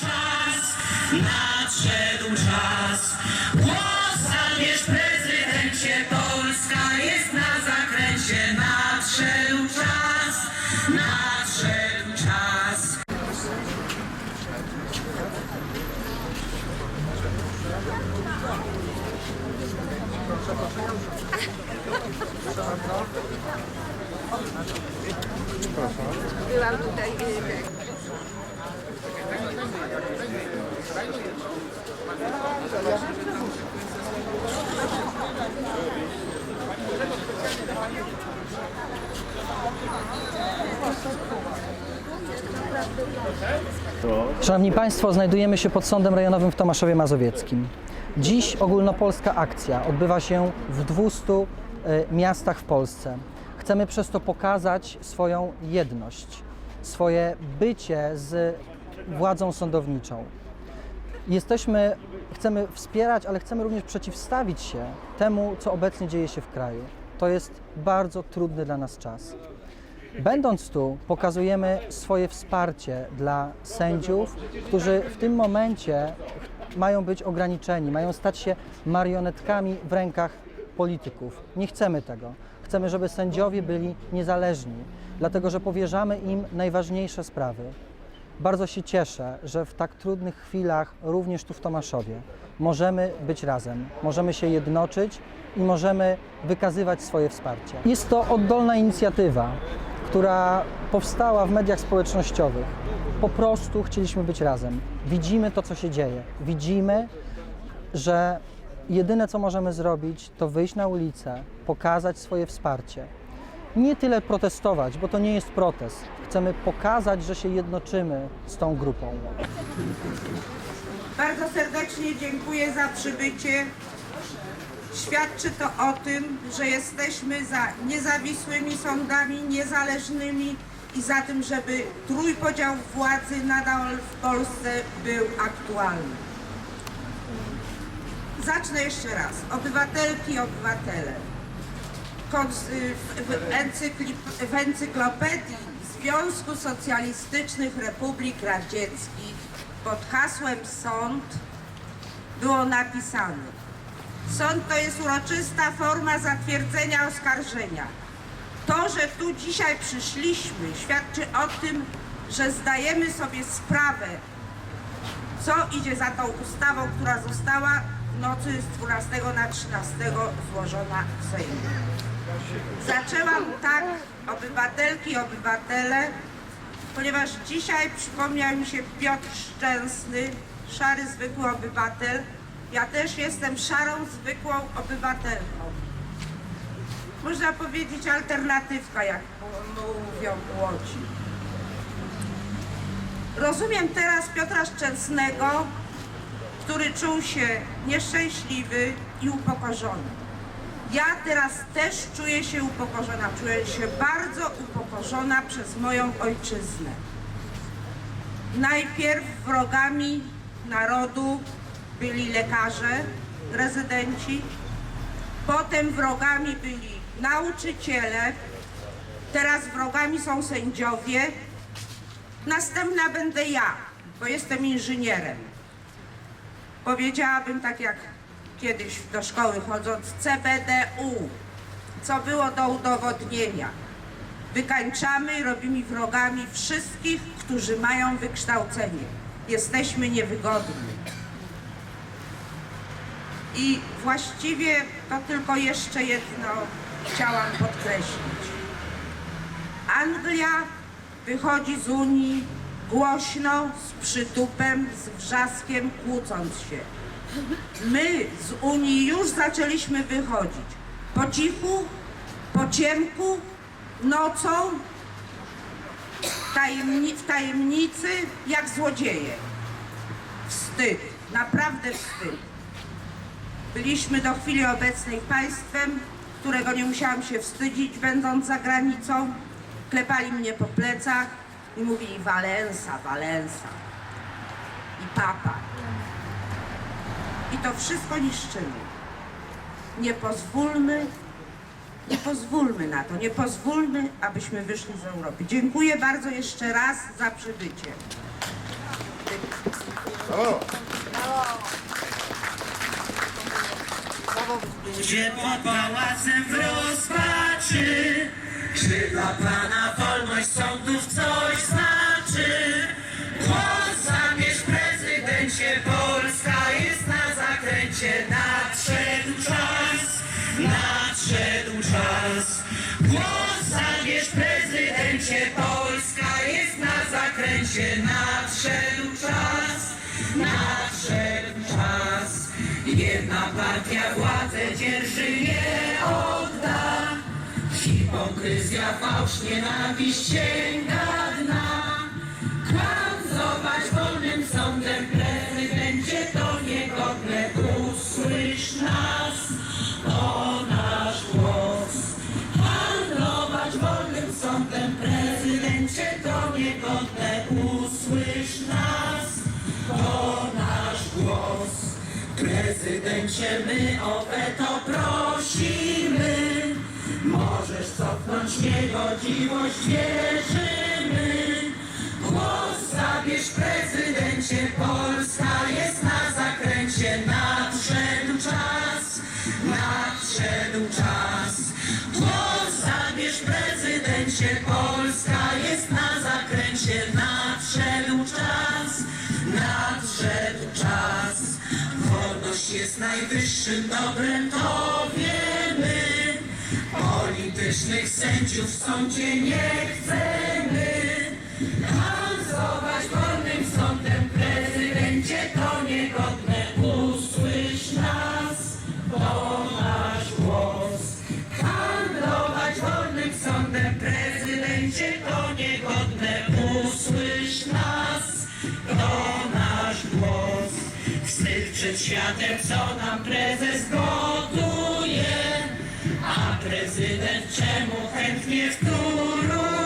czas, nadszedł czas. Głos zabierz prezydencie, Polska jest na zakręcie. Nadszedł czas, nadszedł czas. Byłam tutaj. Szanowni Państwo, znajdujemy się pod Sądem Rejonowym w Tomaszowie Mazowieckim. Dziś ogólnopolska akcja odbywa się w 200 e, miastach w Polsce. Chcemy przez to pokazać swoją jedność, swoje bycie z władzą sądowniczą. Jesteśmy, chcemy wspierać, ale chcemy również przeciwstawić się temu, co obecnie dzieje się w kraju. To jest bardzo trudny dla nas czas. Będąc tu, pokazujemy swoje wsparcie dla sędziów, którzy w tym momencie mają być ograniczeni, mają stać się marionetkami w rękach polityków. Nie chcemy tego. Chcemy, żeby sędziowie byli niezależni, dlatego że powierzamy im najważniejsze sprawy. Bardzo się cieszę, że w tak trudnych chwilach, również tu w Tomaszowie, możemy być razem, możemy się jednoczyć i możemy wykazywać swoje wsparcie. Jest to oddolna inicjatywa, która powstała w mediach społecznościowych. Po prostu chcieliśmy być razem. Widzimy to, co się dzieje. Widzimy, że jedyne, co możemy zrobić, to wyjść na ulicę, pokazać swoje wsparcie. Nie tyle protestować, bo to nie jest protest. Chcemy pokazać, że się jednoczymy z tą grupą. Bardzo serdecznie dziękuję za przybycie. Świadczy to o tym, że jesteśmy za niezawisłymi sądami, niezależnymi i za tym, żeby trójpodział władzy nadal w Polsce był aktualny. Zacznę jeszcze raz. Obywatelki i obywatele. W, encykli, w encyklopedii Związku Socjalistycznych Republik Radzieckich pod hasłem sąd było napisane Sąd to jest uroczysta forma zatwierdzenia oskarżenia. To, że tu dzisiaj przyszliśmy, świadczy o tym, że zdajemy sobie sprawę, co idzie za tą ustawą, która została w nocy z 12 na 13 złożona w Sejmie. Zaczęłam tak, obywatelki obywatele, ponieważ dzisiaj przypomniał mi się Piotr Szczęsny, szary zwykły obywatel. Ja też jestem szarą zwykłą obywatelką. Można powiedzieć alternatywka, jak mówią w Łodzi. Rozumiem teraz Piotra Szczęsnego, który czuł się nieszczęśliwy i upokorzony. Ja teraz też czuję się upokorzona, czuję się bardzo upokorzona przez moją ojczyznę. Najpierw wrogami narodu byli lekarze, rezydenci, potem wrogami byli nauczyciele, teraz wrogami są sędziowie, następna będę ja, bo jestem inżynierem. Powiedziałabym tak jak kiedyś do szkoły chodząc CBDU, co było do udowodnienia. Wykańczamy robimy wrogami wszystkich, którzy mają wykształcenie. Jesteśmy niewygodni. I właściwie to tylko jeszcze jedno chciałam podkreślić. Anglia wychodzi z Unii głośno, z przytupem, z wrzaskiem, kłócąc się. My z Unii już zaczęliśmy wychodzić. Po cichu, po ciemku, nocą, tajemni w tajemnicy, jak złodzieje. Wstyd, naprawdę wstyd. Byliśmy do chwili obecnej państwem, którego nie musiałam się wstydzić, będąc za granicą. Klepali mnie po plecach i mówili Walensa, Walensa i papa. I to wszystko niszczymy. Nie pozwólmy, nie pozwólmy na to, nie pozwólmy, abyśmy wyszli z Europy. Dziękuję bardzo jeszcze raz za przybycie. Gdzie pod pałacem w rozpaczy Czy dla Pana wolność sądów coś znaczy? Zakręcie Nadszedł czas, nadszedł czas. Głos zabierz prezydencie Polska jest na zakręcie. Nadszedł czas, nadszedł czas. Jedna partia władzę dzierży, nie odda. Hipokryzja, fałsz, nienawiść sięga dna Kłam, zobacz wolnym sądem prezydencie Prezydencie, my o weto prosimy. Możesz cofnąć niegodziwość, wierzymy. Głos zabierz prezydencie, Polska jest najwyższym dobrem, to wiemy. Politycznych sędziów w sądzie nie chcemy. Handlować wolnym sądem prezydencie to niegodne. Usłysz nas, to nasz głos. Handlować wolnym sądem prezydencie to niegodne. Usłysz nas, to nasz głos przed światem, co nam prezes gotuje. A prezydent czemu chętnie wtóruje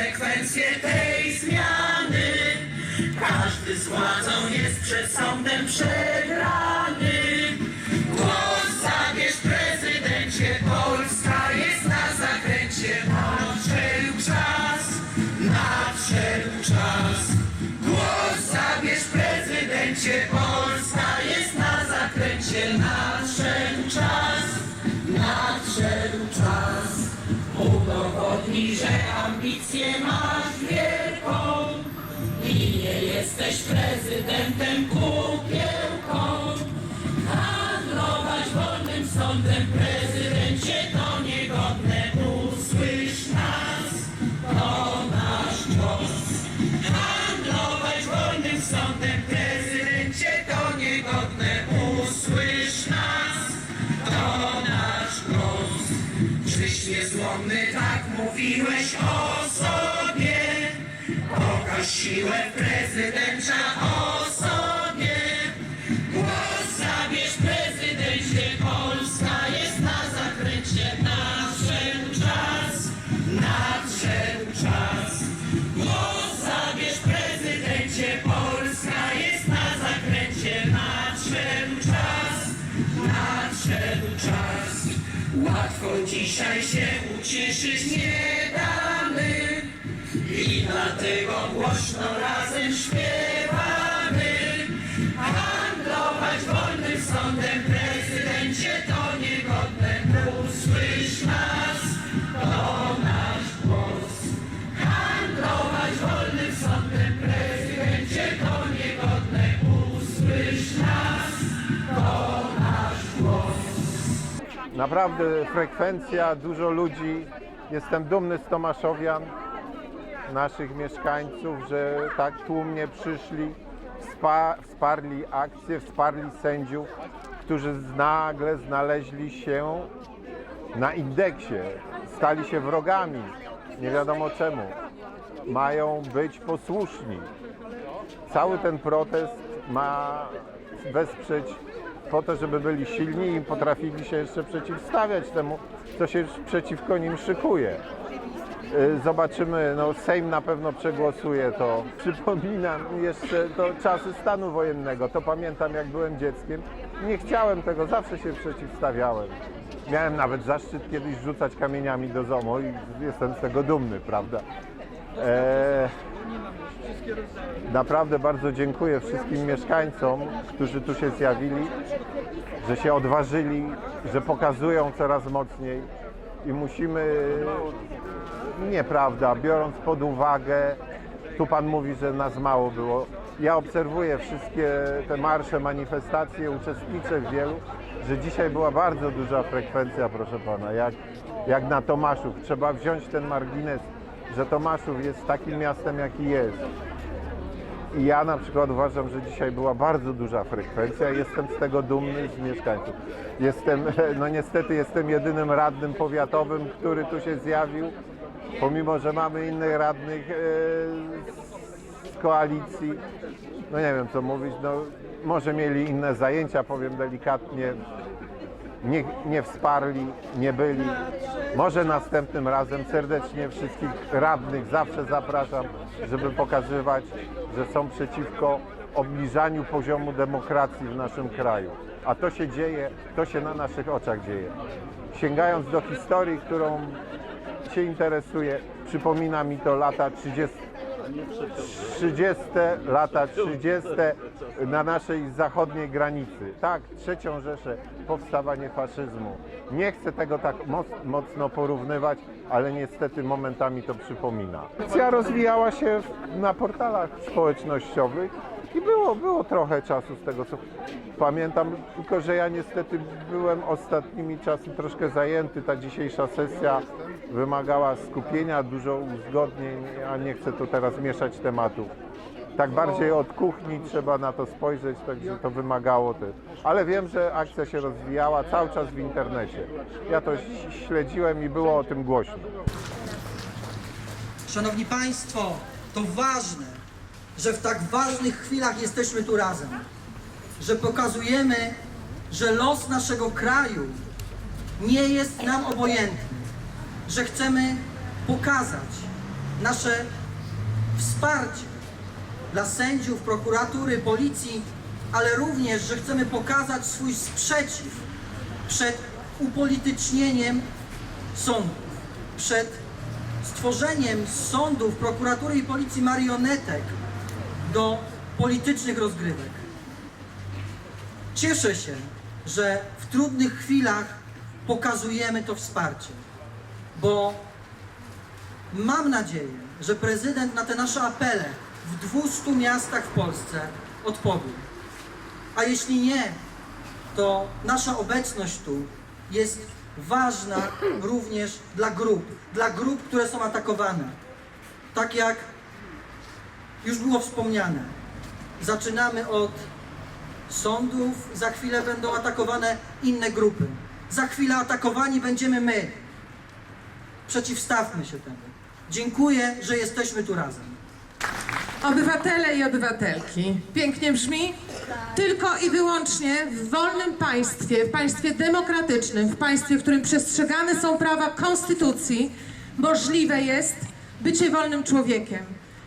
konsekwencje tej zmiany? Każdy z władzą jest przed sądem przegrany. Głos zabierz prezydencie. Polska jest na zakręcie. Nadszedł czas, nadszedł czas. Głos zabierz prezydencie. Polska ambicję masz wielką i nie jesteś prezydentem kukiełką. Handlować wolnym sądem siłę prezydenta osobie. Głos zabierz prezydencie, Polska jest na zakręcie. Nadszedł czas, nadszedł czas. Głos zabierz prezydencie, Polska jest na zakręcie. Nadszedł czas, nadszedł czas. Łatwo dzisiaj się ucieszyć nie i dlatego głośno razem śpiewamy. Handlować wolnym sądem prezydencie to niegodne. Usłysz nas, to nasz głos. Handlować wolnym sądem prezydencie to niegodne. Usłysz nas, to nasz głos. Naprawdę frekwencja, dużo ludzi. Jestem dumny z Tomaszowian, naszych mieszkańców, że tak tłumnie przyszli, wspa- wsparli akcję, wsparli sędziów, którzy nagle znaleźli się na indeksie, stali się wrogami, nie wiadomo czemu. Mają być posłuszni. Cały ten protest ma wesprzeć po to, żeby byli silni i potrafili się jeszcze przeciwstawiać temu, co się przeciwko nim szykuje. Y, Zobaczymy, no Sejm na pewno przegłosuje to. Przypominam jeszcze to czasy stanu wojennego. To pamiętam jak byłem dzieckiem. Nie chciałem tego, zawsze się przeciwstawiałem. Miałem nawet zaszczyt kiedyś rzucać kamieniami do ZOMO i jestem z tego dumny, prawda? Eee, naprawdę bardzo dziękuję wszystkim mieszkańcom, którzy tu się zjawili, że się odważyli, że pokazują coraz mocniej i musimy Nieprawda, biorąc pod uwagę, tu Pan mówi, że nas mało było. Ja obserwuję wszystkie te marsze, manifestacje, uczestniczę w wielu, że dzisiaj była bardzo duża frekwencja, proszę Pana, jak, jak na Tomaszów. Trzeba wziąć ten margines, że Tomaszów jest takim miastem, jaki jest. I ja na przykład uważam, że dzisiaj była bardzo duża frekwencja i jestem z tego dumny z mieszkańców. Jestem, no niestety jestem jedynym radnym powiatowym, który tu się zjawił, pomimo, że mamy innych radnych e, z koalicji. No nie wiem co mówić, no może mieli inne zajęcia, powiem delikatnie, nie, nie wsparli, nie byli. Może następnym razem serdecznie wszystkich radnych zawsze zapraszam, żeby pokazywać, że są przeciwko obniżaniu poziomu demokracji w naszym kraju. A to się dzieje, to się na naszych oczach dzieje. Sięgając do historii, którą się interesuje, przypomina mi to lata 30. 30 lata 30 na naszej zachodniej granicy. Tak, trzecią Rzeszę, powstawanie faszyzmu. Nie chcę tego tak moc- mocno porównywać, ale niestety momentami to przypomina. Akcja rozwijała się na portalach społecznościowych i było, było trochę czasu z tego co pamiętam, tylko że ja niestety byłem ostatnimi czasy troszkę zajęty. Ta dzisiejsza sesja wymagała skupienia, dużo uzgodnień, a nie chcę tu teraz mieszać tematów. Tak bardziej od kuchni trzeba na to spojrzeć, także to wymagało też. Ale wiem, że akcja się rozwijała cały czas w internecie. Ja to śledziłem i było o tym głośno. Szanowni Państwo, to ważne, że w tak ważnych chwilach jesteśmy tu razem. Że pokazujemy, że los naszego kraju nie jest nam obojętny. Że chcemy pokazać nasze wsparcie dla sędziów, prokuratury, policji, ale również, że chcemy pokazać swój sprzeciw przed upolitycznieniem sądów, przed stworzeniem sądów, prokuratury i policji marionetek do politycznych rozgrywek. Cieszę się, że w trudnych chwilach pokazujemy to wsparcie, bo mam nadzieję, że prezydent na te nasze apele w 200 miastach w Polsce odpowie. A jeśli nie, to nasza obecność tu jest ważna również dla grup, dla grup, które są atakowane. Tak jak już było wspomniane, zaczynamy od sądów, za chwilę będą atakowane inne grupy. Za chwilę atakowani będziemy my. Przeciwstawmy się temu. Dziękuję, że jesteśmy tu razem. Obywatele i obywatelki. Pięknie brzmi? Tylko i wyłącznie w wolnym państwie, w państwie demokratycznym, w państwie, w którym przestrzegane są prawa konstytucji, możliwe jest bycie wolnym człowiekiem.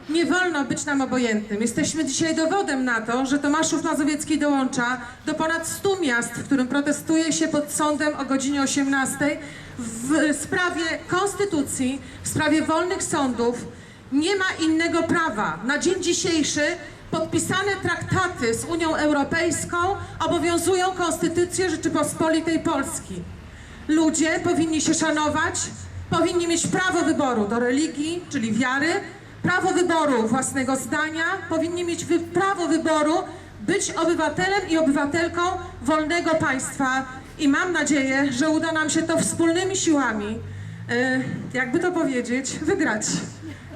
Nie wolno być nam obojętnym. Jesteśmy dzisiaj dowodem na to, że Tomaszów Mazowiecki dołącza do ponad 100 miast, w którym protestuje się pod sądem o godzinie 18 w sprawie konstytucji, w sprawie wolnych sądów, nie ma innego prawa. Na dzień dzisiejszy podpisane traktaty z Unią Europejską obowiązują Konstytucję Rzeczypospolitej Polski. Ludzie powinni się szanować, powinni mieć prawo wyboru do religii, czyli wiary, prawo wyboru własnego zdania, powinni mieć wy prawo wyboru być obywatelem i obywatelką wolnego państwa. I mam nadzieję, że uda nam się to wspólnymi siłami e, jakby to powiedzieć, wygrać.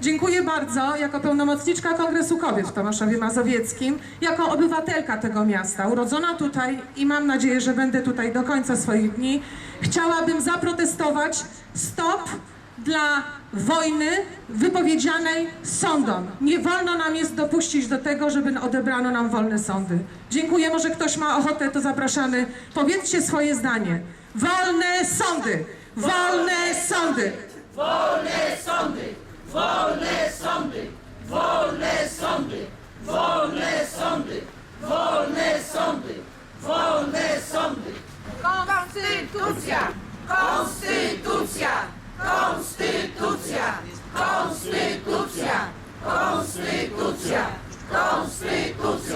Dziękuję bardzo jako pełnomocniczka Kongresu Kobiet w Tomaszowie Mazowieckim, jako obywatelka tego miasta, urodzona tutaj i mam nadzieję, że będę tutaj do końca swoich dni. Chciałabym zaprotestować stop dla wojny wypowiedzianej sądom. Nie wolno nam jest dopuścić do tego, żeby odebrano nam wolne sądy. Dziękuję, może ktoś ma ochotę, to zapraszamy. Powiedzcie swoje zdanie. Wolne sądy! Wolne sądy! Wolne sądy! Wolne sądy! Wolne sądy! Wolne sądy! Wolne sądy! Wolne sądy! Konstytucja! Konstytucja! Konstytucja! Konstytucja! Konstytucja! Konstytucja!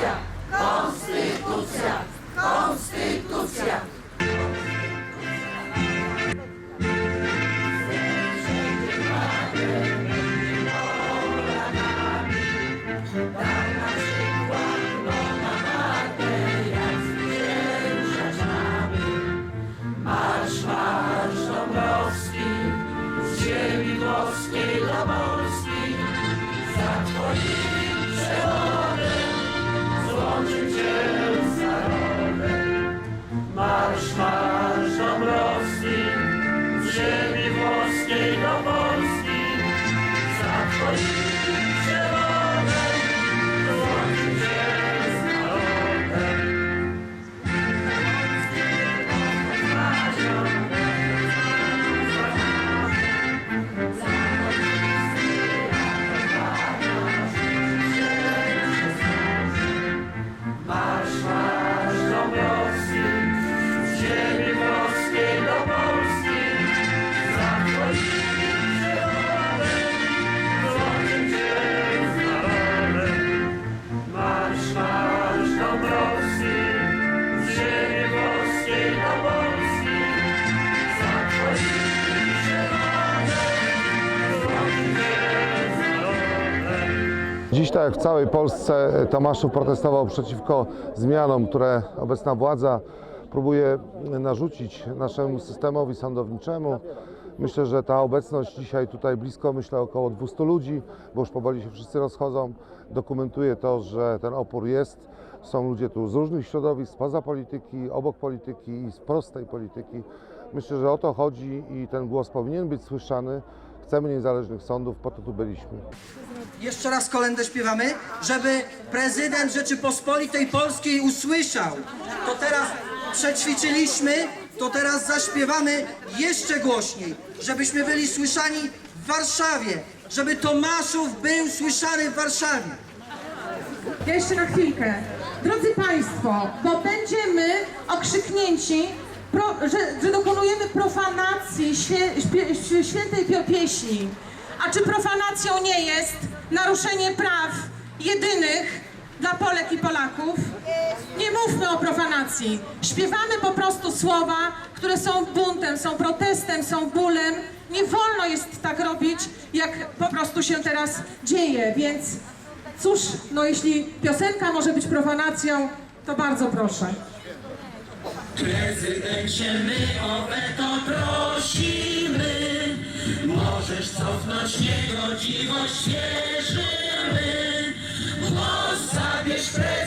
Dziś, tak jak w całej Polsce, Tomaszów protestował przeciwko zmianom, które obecna władza próbuje narzucić naszemu systemowi sądowniczemu. Myślę, że ta obecność dzisiaj tutaj blisko, myślę około 200 ludzi, bo już powoli się wszyscy rozchodzą, dokumentuje to, że ten opór jest. Są ludzie tu z różnych środowisk, spoza polityki, obok polityki i z prostej polityki. Myślę, że o to chodzi i ten głos powinien być słyszany. Chcemy niezależnych sądów, po to tu byliśmy. Jeszcze raz kolędę śpiewamy, żeby prezydent Rzeczypospolitej Polskiej usłyszał. To teraz przećwiczyliśmy, to teraz zaśpiewamy jeszcze głośniej, żebyśmy byli słyszani w Warszawie, żeby Tomaszów był słyszany w Warszawie. Jeszcze na chwilkę. Drodzy Państwo, bo będziemy okrzyknięci, pro, że, że dokonujemy profanacji świętej pieśni. A czy profanacją nie jest naruszenie praw jedynych dla Polek i Polaków? Nie mówmy o profanacji. Śpiewamy po prostu słowa, które są buntem, są protestem, są bólem. Nie wolno jest tak robić, jak po prostu się teraz dzieje, więc Cóż, no jeśli piosenka może być profanacją, to bardzo proszę. Prezydencie, my o weto prosimy. Możesz cofnąć niegodziwość, wierzymy. Głos zabierz, prezydencie,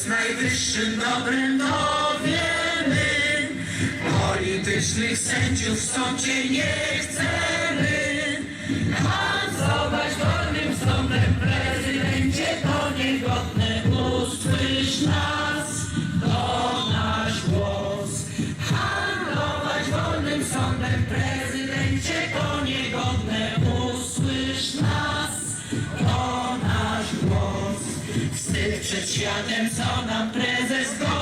jest najwyższym dobrem, to wiemy. Politycznych sędziów w sądzie nie chcemy. Światem, co nam prezes gotuje,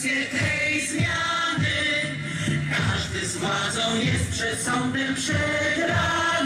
konsekwencje tej zmiany? Każdy z władzą jest przed sądem przegrany.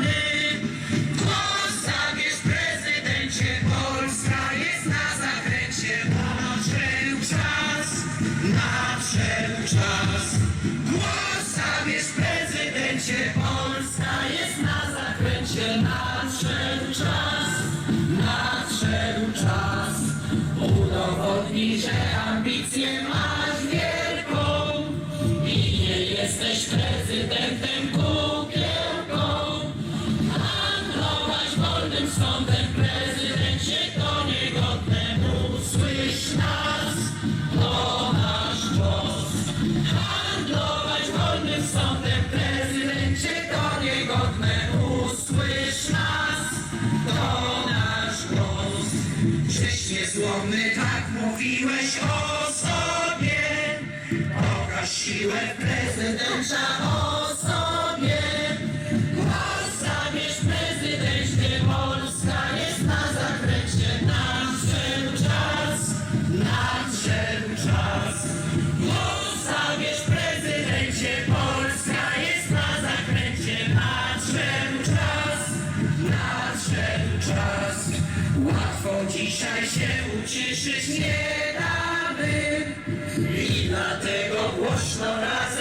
Mówiłeś o sobie. Pokaż siłę prezydenta o sobie. Głos prezydencie, Polska jest na zakręcie. Nadszedł czas, nadszedł czas. Głos prezydencie, Polska jest na zakręcie. Nadszedł czas, nadszedł czas. Łatwo dzisiaj się ucieszyć dlatego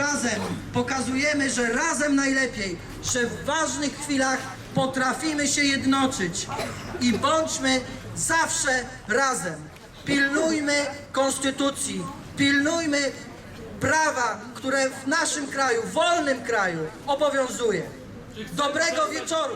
razem. Pokazujemy, że razem najlepiej, że w ważnych chwilach potrafimy się jednoczyć. I bądźmy zawsze razem. Pilnujmy konstytucji, pilnujmy prawa, które w naszym kraju, wolnym kraju obowiązuje. Dobrego wieczoru.